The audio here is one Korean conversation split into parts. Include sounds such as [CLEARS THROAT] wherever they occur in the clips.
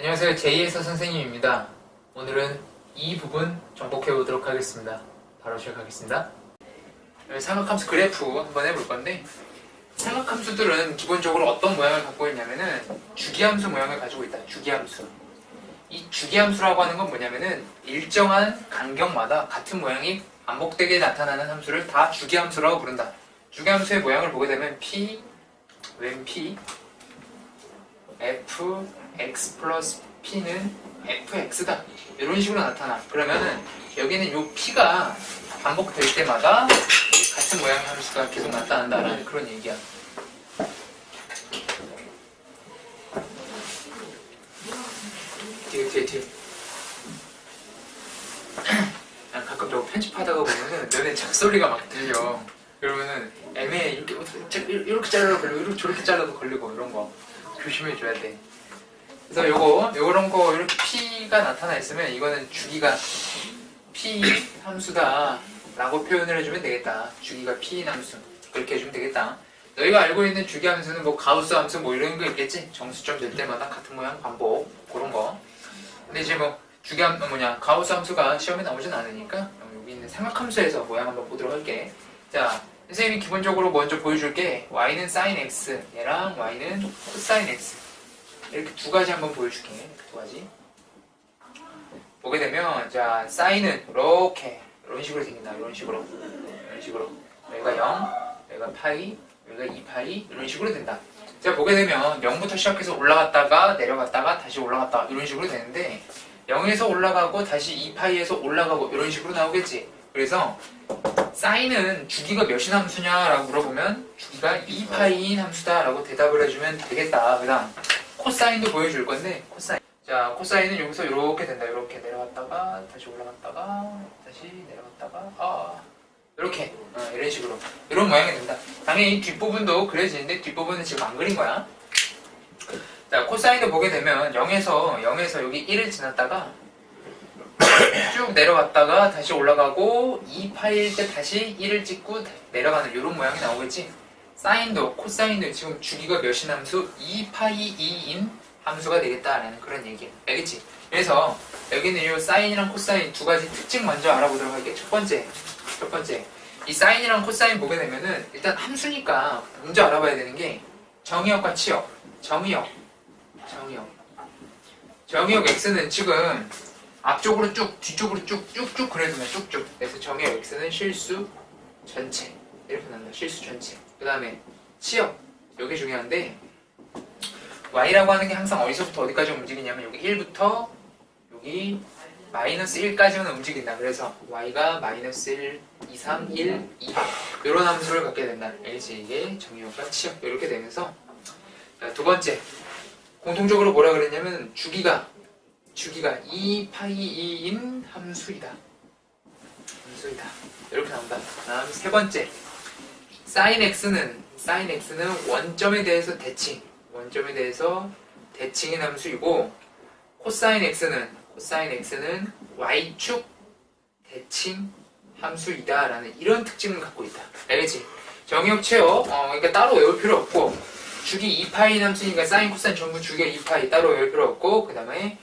안녕하세요. 제이에서 선생님입니다. 오늘은 이 부분 정복해 보도록 하겠습니다. 바로 시작하겠습니다. 삼각함수 그래프 한번 해볼 건데 삼각함수들은 기본적으로 어떤 모양을 갖고 있냐면은 주기함수 모양을 가지고 있다. 주기함수. 이 주기함수라고 하는 건 뭐냐면은 일정한 간격마다 같은 모양이 반복되게 나타나는 함수를 다 주기함수라고 부른다. 주기함수의 모양을 보게 되면 p, 웬 p, f, x 플러스 p는 fx다. 이런 식으로 나타나. 그러면은 여기는 요 p가 반복될 때마다 같은 모양의 함수가 계속 나타난다라는 그런 얘기야. 뒤에 뒤에 뒤에. [CLEARS THROAT] 난 가끔 저거 편집하다가 보면은 너네 작소리가 막 들려. 그러면은 애매해 이렇게 어떻게 이렇게 잘라도 걸리고 이렇게 저렇게 잘라도 걸리고 이런 거 조심해 줘야 돼. 그래서 요거 요런 거 이렇게 p가 나타나 있으면 이거는 주기가 p 함수다라고 표현을 해주면 되겠다. 주기가 p 함수 그렇게 해주면 되겠다. 너희가 알고 있는 주기 함수는 뭐 가우스 함수 뭐 이런 거 있겠지? 정수점 될 때마다 같은 모양 반복 그런 거. 근데 이제 뭐 주기 함 뭐냐 가우스 함수가 시험에 나오진 않으니까 여기 있는 삼각함수에서 모양 한번 보도록 할게. 자 선생님이 기본적으로 먼저 보여줄게 y는 sin x 얘랑 y는 cosine x 이렇게 두 가지 한번 보여줄게. 두 가지. 보게 되면 자 사인은 이렇게. 이런 식으로 생긴다. 이런 식으로. 이런 식으로. 여기가 0 여기가 파이 여기가 2 파이 이런 식으로 된다. 자 보게 되면 0부터 시작해서 올라갔다가 내려갔다가 다시 올라갔다. 이런 식으로 되는데 0에서 올라가고 다시 2 파이에서 올라가고 이런 식으로 나오겠지. 그래서 사인은 주기가 몇인 함수냐라고 물어보면 주기가 2파이인 함수다라고 대답을 해주면 되겠다. 그 다음 코사인도 보여줄 건데. 코사인. 자 코사인은 여기서 이렇게 된다. 이렇게 내려갔다가 다시 올라갔다가 다시 내려갔다가 아 이렇게. 어, 이런 식으로. 이런 모양이 된다. 당연히 뒷부분도 그려지는데 뒷부분은 지금 안 그린 거야. 자 코사인도 보게 되면 0에서 0에서 여기 1을 지났다가 [COUGHS] 쭉 내려갔다가 다시 올라가고 2파일 때 다시 1을 찍고 내려가는 이런 모양이 나오겠지 사인도 코사인도 지금 주기가 몇인 함수? 2파이 2인 함수가 되겠다라는 그런 얘기야 알겠지? 그래서 여기는 이 사인이랑 코사인 두 가지 특징 먼저 알아보도록 할게 첫 번째 첫 번째. 이 사인이랑 코사인 보게 되면은 일단 함수니까 먼저 알아봐야 되는 게 정의역과 치역. 정의역. 정의역. 정의역 x는 지금 앞쪽으로 쭉 뒤쪽으로 쭉 쭉쭉 그려주면 쭉쭉. 그래서 정의역 x는 실수 전체. 이렇게 나온다. 실수 전체 그 다음에 치역 여기 중요한데 y라고 하는 게 항상 어디서부터 어디까지 움직이냐면 여기 1부터 여기 마이너스 1까지만 움직인다. 그래서 y가 마이너스 1, 2, 3, 1, 2 이런 함수를 갖게 된다. 알지 이게 정의역과 치역 이렇게 되면서 자, 두 번째. 공통적으로 뭐라 그랬냐면 주기가 주기가 2 파이 2인 함수이다. 함수이다. 이렇게 나온다. 다음 세 번째 sin x는 sin x는 원점에 대해서 대칭 원점에 대해서 대칭인 함수이고 코사인 x는 코사인 x는 y축 대칭 함수이다라는 이런 특징을 갖고 있다. 알겠지? 정의역 채워. 어, 그러니까 따로 외울 필요 없고 주기 2파이 함수니까 사인 코사인 전부 주기가 2파이 따로 외울 필요 없고 그 다음에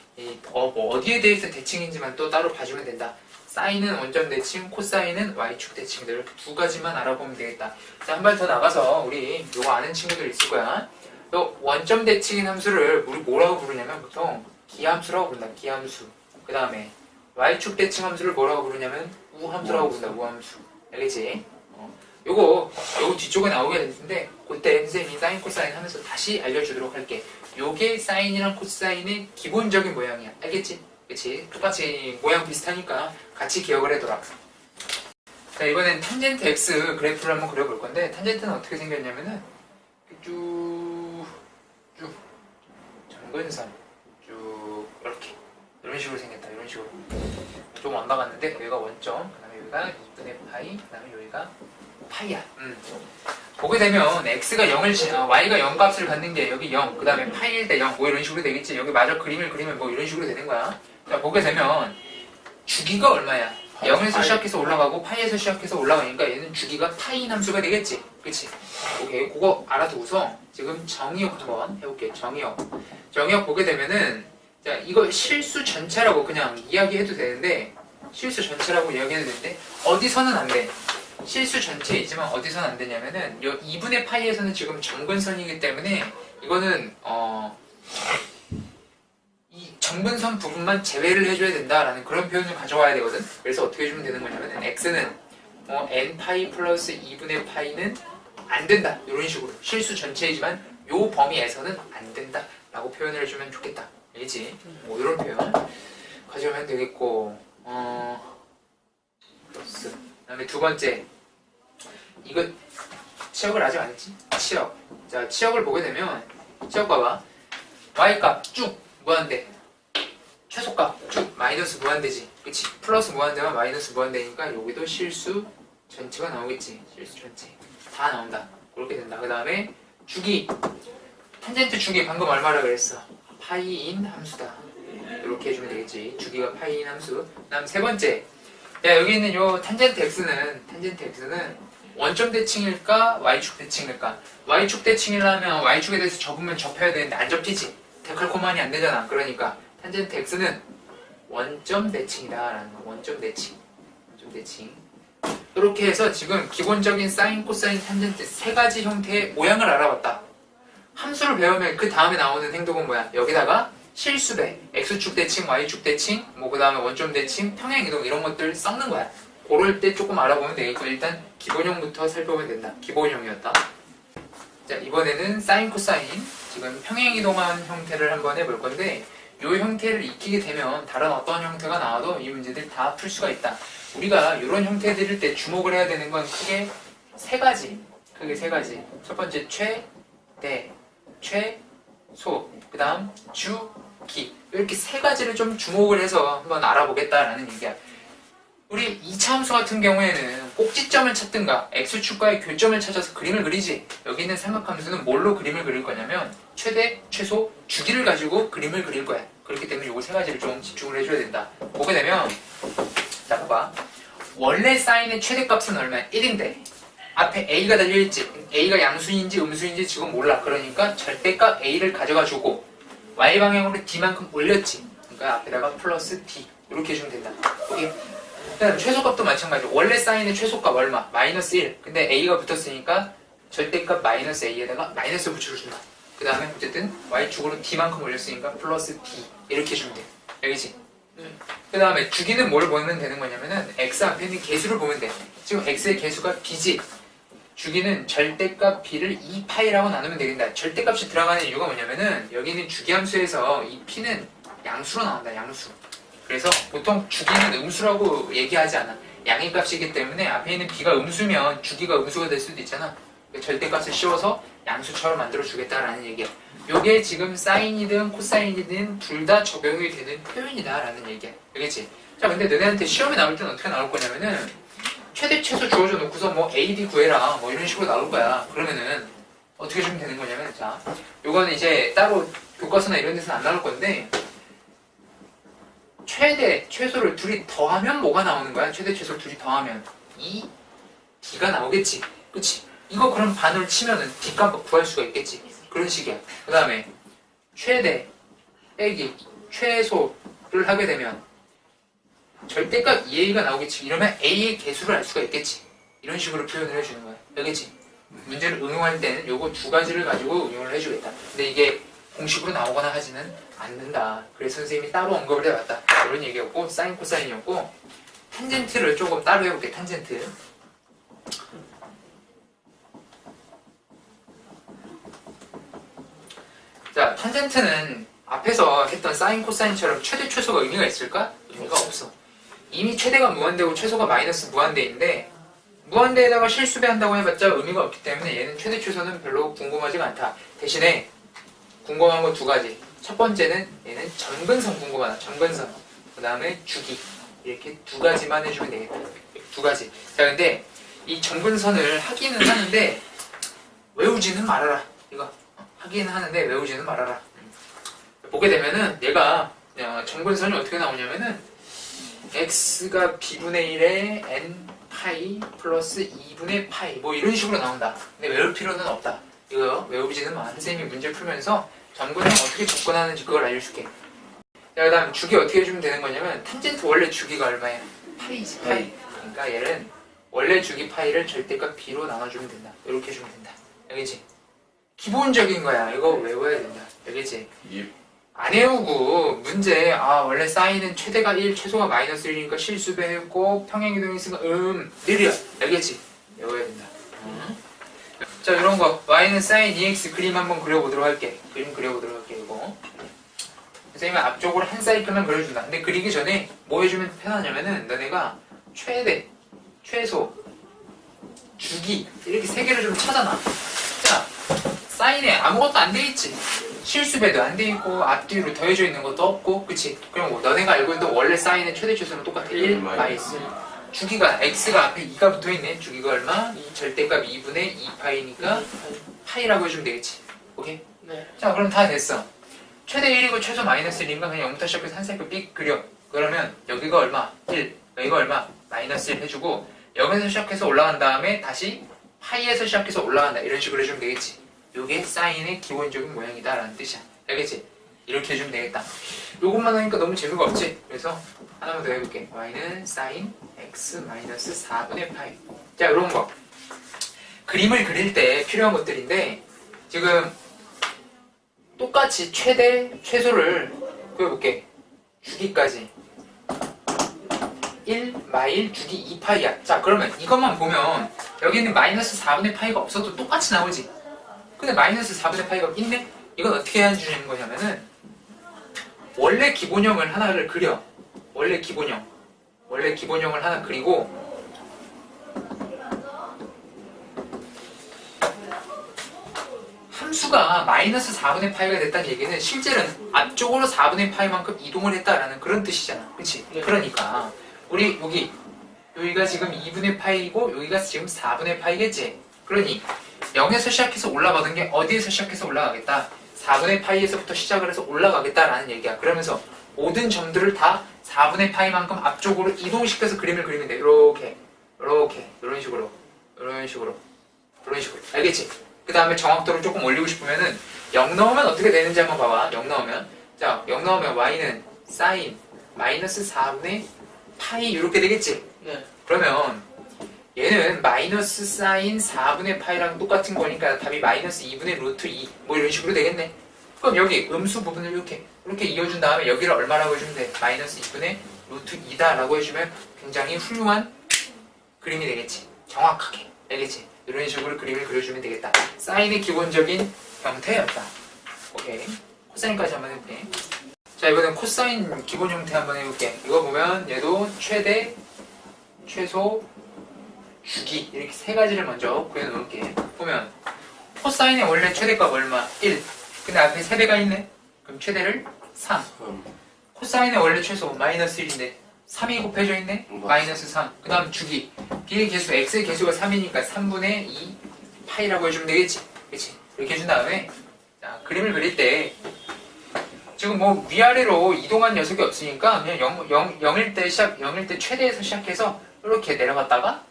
어, 뭐 어디에 대해서 대칭인지만 또 따로 봐주면 된다. 사인은 원점 대칭, 코사인은 y축 대칭 이렇게 두 가지만 알아보면 되겠다. 자, 한 발 더 나가서 우리 요거 아는 친구들 있을 거야. 요 원점 대칭인 함수를 우리 뭐라고 부르냐면 보통 기함수라고 부른다. 기함수. 그 다음에 y축 대칭 함수를 뭐라고 부르냐면 우함수라고 부른다. 우함수. 알겠지? 어. 요거 요거 뒤쪽에 나오게 될 텐데 그때 선생님이 사인 코사인 하면서 다시 알려주도록 할게. 요게 사인이랑 코사인의 기본적인 모양이야. 알겠지? 그치? 똑같이 모양 비슷하니까 같이 기억을 해둬라. 자, 이번엔 탄젠트 x 그래프를 한번 그려볼 건데, 탄젠트는 어떻게 생겼냐면은, 쭉, 쭉, 정근선, 쭉, 이렇게. 이런 식으로 생겼다, 이런 식으로. 좀 안 박았는데, 여기가 원점, 그 다음에 여기가 2분의 파이, 그 다음에 여기가 파이야. 음. 보게 되면 x가 0을 지, 아, y가 0 값을 갖는 게 여기 0, 그 다음에 파이일 때 0, 뭐 이런 식으로 되겠지. 여기 마저 그림을 그리면 뭐 이런 식으로 되는 거야. 자, 보게 되면 주기가 얼마야? 0에서 시작해서 올라가고 파이에서 시작해서 올라가니까 얘는 주기가 파이 함수가 되겠지. 그치? 오케이. 그거 알아두고서 지금 정의역 한번 해볼게. 정의역. 정의역 보게 되면은 자, 이거 실수 전체라고 그냥 이야기해도 되는데 실수 전체라고 이야기해도 되는데 어디서는 안 돼. 실수 전체이지만 어디서는 안 되냐면은 요 2분의 파이에서는 지금 정근선이기 때문에 이거는 어. 이 정근선 부분만 제외를 해줘야 된다라는 그런 표현을 가져와야 되거든. 그래서 어떻게 해주면 되는 거냐면 x는 뭐 n 파이 플러스 2분의 파이는 안 된다 이런 식으로 실수 전체이지만 요 범위에서는 안 된다라고 표현을 해주면 좋겠다. 알겠지? 뭐 이런 표현 가져오면 되겠고 어 그다음에 두 번째 이거 치역을 아직 안 했지? 치역 자 치역을 보게 되면 치역 봐봐 y값 쭉 무한대. 최소값 쭉 마이너스 무한대지. 그치? 플러스 무한대와 마이너스 무한대니까 여기도 실수 전체가 나오겠지. 실수 전체. 다 나온다. 그렇게 된다. 그 다음에 주기. 탄젠트 주기. 방금 얼마라 그랬어? 파이인 함수다. 이렇게 해주면 되겠지. 주기가 파이인 함수. 그 다음 세 번째. 야 여기 있는 요 탄젠트 x는 탄젠트 x는 원점 대칭일까? y축 대칭일까? y축 대칭이라면 y축에 대해서 접으면 접혀야 되는데 안 접히지 데칼코만이 안 되잖아. 그러니까 탄젠트 x는 원점 대칭이다라는 거. 원점 대칭. 원점 대칭. 이렇게 해서 지금 기본적인 사인 코사인 탄젠트 세 가지 형태의 모양을 알아봤다. 함수를 배우면 그 다음에 나오는 행동은 뭐야? 여기다가 실수배 x축 대칭 y축 대칭 뭐 그 다음에 원점 대칭 평행 이동 이런 것들 섞는 거야. 그럴 때 조금 알아보면 되겠고 일단 기본형부터 살펴보면 된다. 기본형이었다 자 이번에는 사인 코사인 지금 평행 이동한 형태를 한번 해볼 건데 이 형태를 익히게 되면 다른 어떤 형태가 나와도 이 문제들 다 풀 수가 있다. 우리가 이런 형태 들일 때 주목을 해야 되는 건 크게 세 가지. 크게 세 가지. 첫 번째 최 대, 최 소, 그 다음 주 기. 이렇게 세 가지를 좀 주목을 해서 한번 알아보겠다라는 얘기야. 우리 2차 함수 같은 경우에는 꼭지점을 찾든가 x축과의 교점을 찾아서 그림을 그리지 여기 있는 삼각함수는 뭘로 그림을 그릴 거냐면 최대, 최소, 주기를 가지고 그림을 그릴 거야. 그렇기 때문에 요거 세 가지를 좀 집중을 해줘야 된다. 보게 되면 자 봐봐. 원래 사인의 최대값은 얼마야? 1인데 앞에 a가 달려있지. A가 양수인지 음수인지 지금 몰라. 그러니까 절대값 a를 가져가주고 y방향으로 d만큼 올렸지. 그러니까 앞에다가 플러스 d. 이렇게 해주면 된다. 오케이? 그다음 최소값도 마찬가지로 원래 사인의 최소값 얼마? 마이너스 1 근데 a가 붙었으니까 절대값 마이너스 a에다가 마이너스 붙여준다. 그 다음에 어쨌든 y축으로 d만큼 올렸으니까 플러스 d 이렇게 해주면 돼. 알겠지? 그 다음에 주기는 뭘 보면 되는 거냐면은 x 앞에 있는 개수를 보면 돼. 지금 x의 개수가 b지? 주기는 절대값 b를 2파이라고 나누면 되겠다. 절대값이 들어가는 이유가 뭐냐면은 여기 있는 주기함수에서 이 p는 양수로 나온다 양수 그래서 보통 주기는 음수라고 얘기하지 않아. 양의 값이기 때문에 앞에 있는 b가 음수면 주기가 음수가 될 수도 있잖아. 그 절대값을 씌워서 양수처럼 만들어 주겠다라는 얘기야. 요게 지금 사인이든 코사인이든 둘 다 적용이 되는 표현이다라는 얘기야. 알겠지? 자, 근데 너네한테 시험에 나올 때는 어떻게 나올 거냐면은 최대 최소 주어져 놓고서 뭐 AD 구해라 뭐 이런 식으로 나올 거야. 그러면은 어떻게 주면 되는 거냐면 자, 요거는 이제 따로 교과서나 이런 데서는 안 나올 건데 최대, 최소를 둘이 더하면 뭐가 나오는 거야? 최대, 최소를 둘이 더하면 2, D가 나오겠지. 그치? 이거 그럼 반을 치면은 D값 구할 수가 있겠지. 그런 식이야. 그 다음에 최대, 빼기, 최소를 하게 되면 절대값 2A가 나오겠지. 이러면 A의 개수를 알 수가 있겠지. 이런 식으로 표현을 해주는 거야. 알겠지? 문제를 응용할 때는 요거 두 가지를 가지고 응용을 해주겠다. 근데 이게 공식으로 나오거나 하지는 않는다. 그래서 선생님이 따로 언급을 해봤다. 이런 얘기였고 사인 코사인이었고 탄젠트를 조금 따로 해볼게. 탄젠트. 자, 탄젠트는 앞에서 했던 사인 코사인처럼 최대 최소가 의미가 있을까? 의미가 없어. 이미 최대가 무한대고 최소가 마이너스 무한대인데 무한대에다가 실수배 한다고 해봤자 의미가 없기 때문에 얘는 최대 최소는 별로 궁금하지가 않다. 대신에 궁금한 거두 가지. 첫 번째는 얘는 정근선 궁금하다. 정근선. 그 다음에 주기. 이렇게 두 가지만 해주면 되겠다. 두 가지. 자, 근데 이 정근선을 하기는 하는데 외우지는 말아라. 이거 하기는 하는데 외우지는 말아라. 보게 되면은 얘가 어, 정근선이 어떻게 나오냐면은 x가 b분의 1에 n 파이 플러스 2분의 파이 뭐 이런 식으로 나온다. 근데 외울 필요는 없다. 이거 외우지는 마. 선생님이 문제 풀면서 정근은 어떻게 접근하는지 그걸 알려줄게. 자, 그 다음 주기 어떻게 해주면 되는 거냐면 탄젠트 원래 주기가 얼마야? 파이지 파이. 그러니까 얘는 원래 주기 파이를 절대값 b로 나눠주면 된다. 이렇게 해주면 된다. 알겠지? 기본적인 거야. 이거 외워야 된다. 알겠지? 예. 안 외우고 문제 아 원래 사인은 최대가 1 최소가 마이너스 1이니까 실수배했고 평행이동이 있으니까 음 1이야 알겠지? 외워야 된다 자 이런 거 y는 사인 2x 그림 한번 그려보도록 할게 그림 그려보도록 할게 선생님은 앞쪽으로 한 사이클만 그려준다. 근데 그리기 전에 뭐 해주면 편하냐면은 너네가 최대 최소 주기 이렇게 세 개를 좀 찾아놔. 자 사인에 아무것도 안 돼 있지. 실수배도 안 돼 있고 앞뒤로 더해져 있는 것도 없고 그치? 그럼 뭐 너네가 알고 있는 원래 사인의 최대 최소는 똑같아. 1 마이너스 주기가 x가 앞에 2가 붙어 있네. 주기가 얼마? 이 절대값 2분의 2파이니까 파이라고 해주면 되겠지. 오케이? 네. 자 그럼 다 됐어 최대 1이고 최소 마이너스 1이니까 그냥 0부터 시작해서 한 사이클 삑 그려. 그러면 여기가 얼마? 1 여기가 얼마? 마이너스 1 해주고 0에서 시작해서 올라간 다음에 다시 파이에서 시작해서 올라간다. 이런 식으로 해주면 되겠지. 요게 사인의 기본적인 모양이다 라는 뜻이야. 알겠지? 이렇게 해주면 되겠다. 요것만 하니까 너무 재미가 없지? 그래서 하나만 더 해볼게. y는 사인 x 마이너스 4분의 파이. 자 이런 거. 그림을 그릴 때 필요한 것들인데 지금 똑같이 최대 최소를 그려볼게. 주기까지. 1 마일 주기 2파이야. 자 그러면 이것만 보면 여기는 마이너스 4분의 파이가 없어도 똑같이 나오지. 근데 마이너스 4분의 파이가 있네? 이건 어떻게 해주는 거냐면은 원래 기본형을 하나를 그려. 원래 기본형. 원래 기본형을 하나 그리고 함수가 마이너스 4분의 파이가 됐다는 얘기는 실제는 앞쪽으로 4분의 파이만큼 이동을 했다라는 그런 뜻이잖아 그치? 네. 그러니까 우리 여기 여기가 지금 2분의 파이고 여기가 지금 4분의 파이겠지? 그러니 0에서 시작해서 올라가던 게 어디에서 시작해서 올라가겠다? 4분의 파이에서부터 시작을 해서 올라가겠다라는 얘기야. 그러면서 모든 점들을 다 4분의 파이만큼 앞쪽으로 이동시켜서 그림을 그리면 돼. 이렇게, 이렇게, 이런 식으로, 이런 식으로, 이런 식으로. 알겠지? 그 다음에 정확도를 조금 올리고 싶으면은 0 넣으면 어떻게 되는지 한번 봐봐. 0 넣으면. 자, 0 넣으면 y는 사인 마이너스 4분의 파이 이렇게 되겠지? 네. 그러면 얘는 마이너스 사인 4분의 파이랑 똑같은 거니까 답이 마이너스 2분의 루트 2 뭐 이런 식으로 되겠네 그럼 여기 음수 부분을 이렇게 이렇게 이어준 다음에 여기를 얼마라고 해주면 돼 마이너스 2분의 루트 2다 라고 해주면 굉장히 훌륭한 그림이 되겠지 정확하게 알겠지 이런 식으로 그림을 그려주면 되겠다. 사인의 기본적인 형태였다. 오케이. 코사인까지 한번 해볼게. 자 이번엔 코사인 기본 형태 한번 해볼게. 이거 보면 얘도 최대 최소 주기. 이렇게 세 가지를 먼저 구해놓을게. 보면 코사인의 원래 최대값 얼마? 1 근데 앞에 세배가 있네. 그럼 최대를 3 3. 코사인의 원래 최소 마이너스 1인데 3이 곱해져 있네. 맞아. 마이너스 3 그 다음 주기. b의 개수 x의 개수가 3이니까 3분의 2 파이라고 해주면 되겠지. 그치? 이렇게 해준 다음에 자 그림을 그릴 때 지금 뭐 위아래로 이동한 녀석이 없으니까 그냥 0, 0, 0일 때 시작 0일 때 최대에서 시작해서 이렇게 내려갔다가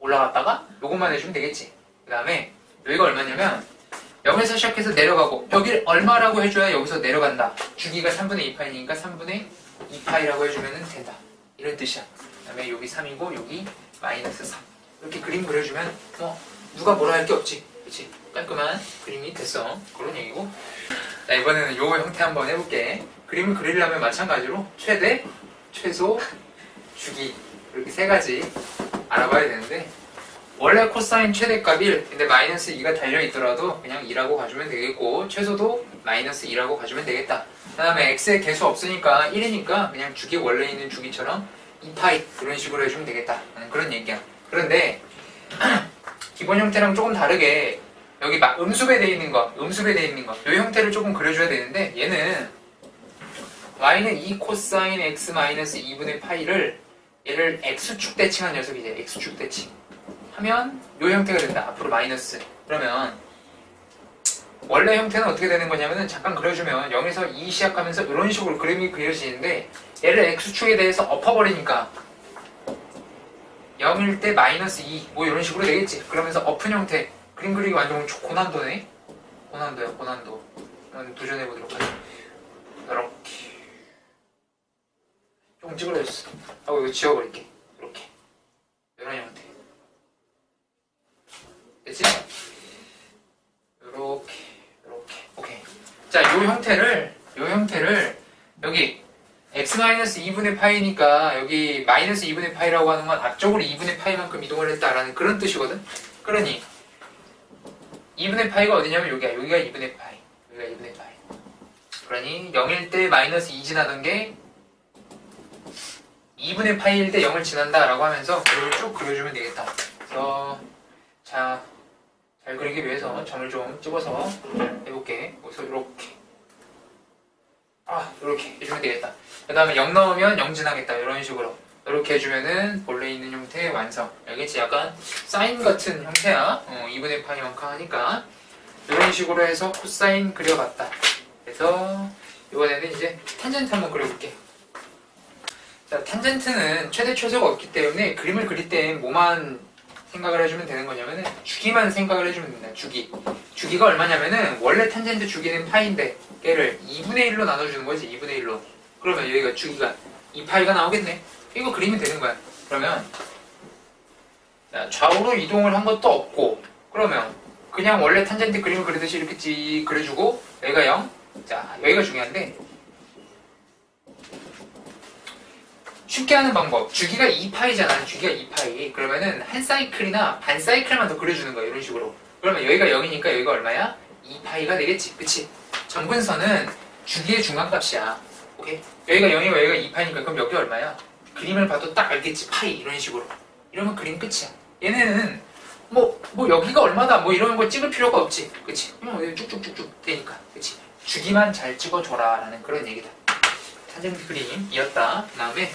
올라갔다가 요것만 해주면 되겠지. 그 다음에 여기가 얼마냐면 0에서 시작해서 내려가고 여기를 얼마라고 해줘야 여기서 내려간다. 주기가 3분의 2파이니까 3분의 2파이라고 해주면 된다 이런 뜻이야. 그 다음에 여기 3이고 여기 마이너스 3 이렇게 그림 그려주면 뭐 누가 뭐라 할 게 없지. 그치? 깔끔한 그림이 됐어. 그런 얘기고. 자 이번에는 요 형태 한번 해볼게. 그림을 그리려면 마찬가지로 최대 최소 주기. 이렇게 세 가지 알아봐야 되는데 원래 코사인 최대값 1 근데 마이너스 2가 달려있더라도 그냥 2라고 가주면 되겠고 최소도 마이너스 2라고 가주면 되겠다. 그 다음에 x의 개수 없으니까 1이니까 그냥 주기 원래 있는 주기처럼 2파이 이런 식으로 해주면 되겠다. 그런 얘기야. 그런데 [CLEARS THROAT] 기본 형태랑 조금 다르게 여기 막 음수배 돼 있는 거 음수배 돼 있는 거이 형태를 조금 그려줘야 되는데 얘는 y는 2 코사인 x 마이너스 2분의 파이를 얘를 x축 대칭한 녀석이지 x축 대칭 하면 요 형태가 된다. 앞으로 마이너스. 그러면 원래 형태는 어떻게 되는 거냐면은 잠깐 그려주면 0에서 2 시작하면서 이런 식으로 그림이 그려지는데 얘를 x축에 대해서 엎어버리니까 0일 때 마이너스 2 뭐 이런 식으로 되겠지. 그러면서 엎은 형태. 그림 그리기 완전 고난도네. 고난도야 고난도. 도전해보도록 하죠. 이렇게. 조금 찌그러졌어. 하고 이거 지워버릴게. 이런 형태. 됐지? 요렇게, 요렇게. 오케이. 자, 요 형태를, 요 형태를, 여기, x-2분의 파이니까, 여기, 마이너스 2분의 파이라고 하는 건 앞쪽으로 2분의 파이만큼 이동을 했다라는 그런 뜻이거든? 그러니, 2분의 파이가 어디냐면 여기야. 여기가 2분의 파이. 여기가 2분의 파이. 그러니, 0일 때 마이너스 2 지나던 게, 2분의 파이일 때 0을 지난다라고 하면서 그걸 쭉 그려주면 되겠다. 그래서, 자, 잘 그리기 위해서 점을 좀 찍어서 해볼게. 그래서 이렇게. 아, 이렇게 해주면 되겠다. 그 다음에 0 넣으면 0 지나겠다. 이런 식으로. 이렇게 해주면은 본래 있는 형태의 완성. 알겠지? 약간 사인 같은 형태야. 어, 2분의 파이 만큼 하니까. 이런 식으로 해서 코사인 그려봤다. 그래서 이번에는 이제 탄젠트 한번 그려볼게. 자, 탄젠트는 최대 최소가 없기 때문에 그림을 그릴 때 뭐만 생각을 해주면 되는 거냐면은 주기만 생각을 해주면 된다. 주기. 주기가 얼마냐면은 원래 탄젠트 주기는 파인데 얘를 2분의 1로 나눠주는 거지. 2분의 1로. 그러면 여기가 주기가 2파이가 나오겠네. 이거 그리면 되는 거야. 그러면 자, 좌우로 이동을 한 것도 없고 그러면 그냥 원래 탄젠트 그림을 그리듯이 이렇게 찌 그려주고 여기가 0. 자 여기가 중요한데 쉽게 하는 방법. 주기가 2파이잖아. 주기가 2파이. 그러면은 한 사이클이나 반 사이클만 더 그려주는 거야. 이런 식으로. 그러면 여기가 0이니까 여기가 얼마야? 2파이가 되겠지. 그치? 정근선은 주기의 중간값이야. 오케이? 여기가 0이고 여기가 2파이니까 그럼 여기 얼마야? 그림을 봐도 딱 알겠지. 파이. 이런 식으로. 이러면 그림 끝이야. 얘네는 뭐, 뭐 여기가 얼마다 뭐 이런 거 찍을 필요가 없지. 그치? 그냥 여기 쭉쭉쭉쭉 되니까. 그치? 주기만 잘 찍어줘라. 라는 그런 얘기다. 탄젠트 그림이었다. 그 다음에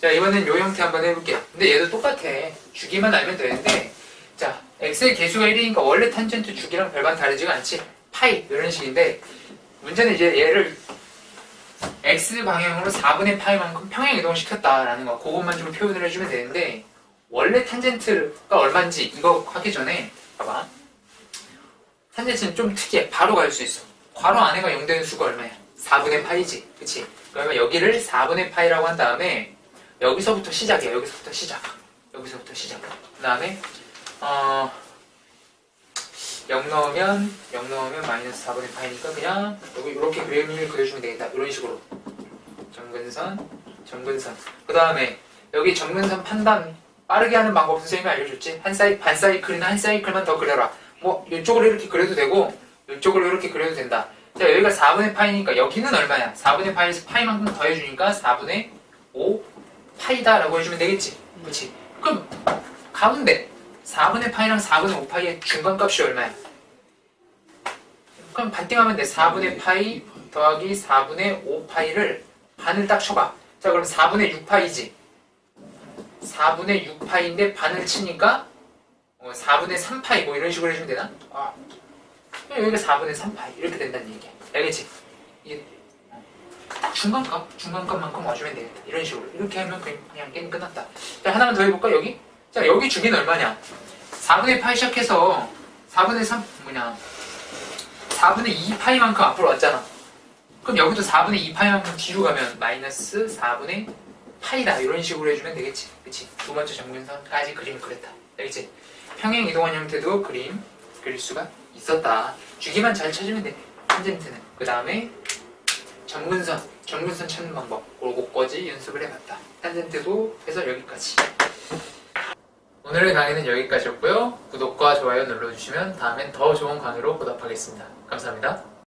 자 이번엔 요 형태 한번 해볼게요. 근데 얘도 똑같아. 주기만 알면 되는데 자 x의 개수가 1이니까 원래 탄젠트 주기랑 별반 다르지가 않지. 파이 이런 식인데 문제는 이제 얘를 x 방향으로 4분의 파이만큼 평행 이동시켰다라는 거 그것만 좀 표현을 해주면 되는데 원래 탄젠트가 얼마인지 이거 하기 전에 봐봐. 탄젠트는 좀 특이해. 바로 갈 수 있어. 괄호 안에가 0 되는 수가 얼마야? 4분의 파이지. 그치? 그러면 여기를 4분의 파이라고 한 다음에 여기서부터 시작이야. 여기서부터 시작. 여기서부터 시작. 그 다음에 어, 0 넣으면 0 넣으면 마이너스 4분의 파이니까 그냥 여기 이렇게 그림을 그려주면 되겠다. 이런 식으로 정근선, 정근선. 그 다음에 여기 정근선 판단 빠르게 하는 방법 선생님이 알려줬지. 한 사이 반 사이클이나 한 사이클만 더 그려라. 뭐 이쪽으로 이렇게 그려도 되고 이쪽으로 이렇게 그려도 된다. 자 여기가 4분의 파이니까 여기는 얼마야? 4분의 파이에서 파이만큼 더해주니까 4분의 5 파이다라고 해주면 되겠지. 그치? 그럼 가운데 4분의 파이랑 4분의 5파이의 중간값이 얼마야? 그럼 반띵하면 돼. 4분의 파이 더하기 4분의 5파이를 반을 딱 쳐봐. 자 그럼 4분의 6파이지. 4분의 6파이인데 반을 치니까 어, 4분의 3파이 뭐 이런 식으로 해주면 되나? 아, 여기가 4분의 3파이 이렇게 된다는 얘기야. 알겠지? 중간값, 중간값만큼 와주면 되겠다. 이런 식으로. 이렇게 하면 그냥, 게임 끝났다. 자, 하나만 더 해볼까, 여기? 자, 여기 주기는 얼마냐? 4분의 파이 시작해서 4분의 3, 뭐냐. 4분의 2 파이만큼 앞으로 왔잖아. 그럼 여기도 4분의 2 파이만큼 뒤로 가면 마이너스 4분의 파이다. 이런 식으로 해주면 되겠지. 그치? 두 번째 정근선까지 그림을 그렸다. 알겠지? 평행 이동한 형태도 그림 그릴 수가 있었다. 주기만 잘 찾으면 돼. 탄젠트는. 그 다음에 정근선, 정근선 찾는 방법 그거까지 연습을 해봤다. 탄젠트도 해서 여기까지. 오늘의 강의는 여기까지였고요. 구독과 좋아요 눌러주시면 다음엔 더 좋은 강의로 보답하겠습니다. 감사합니다.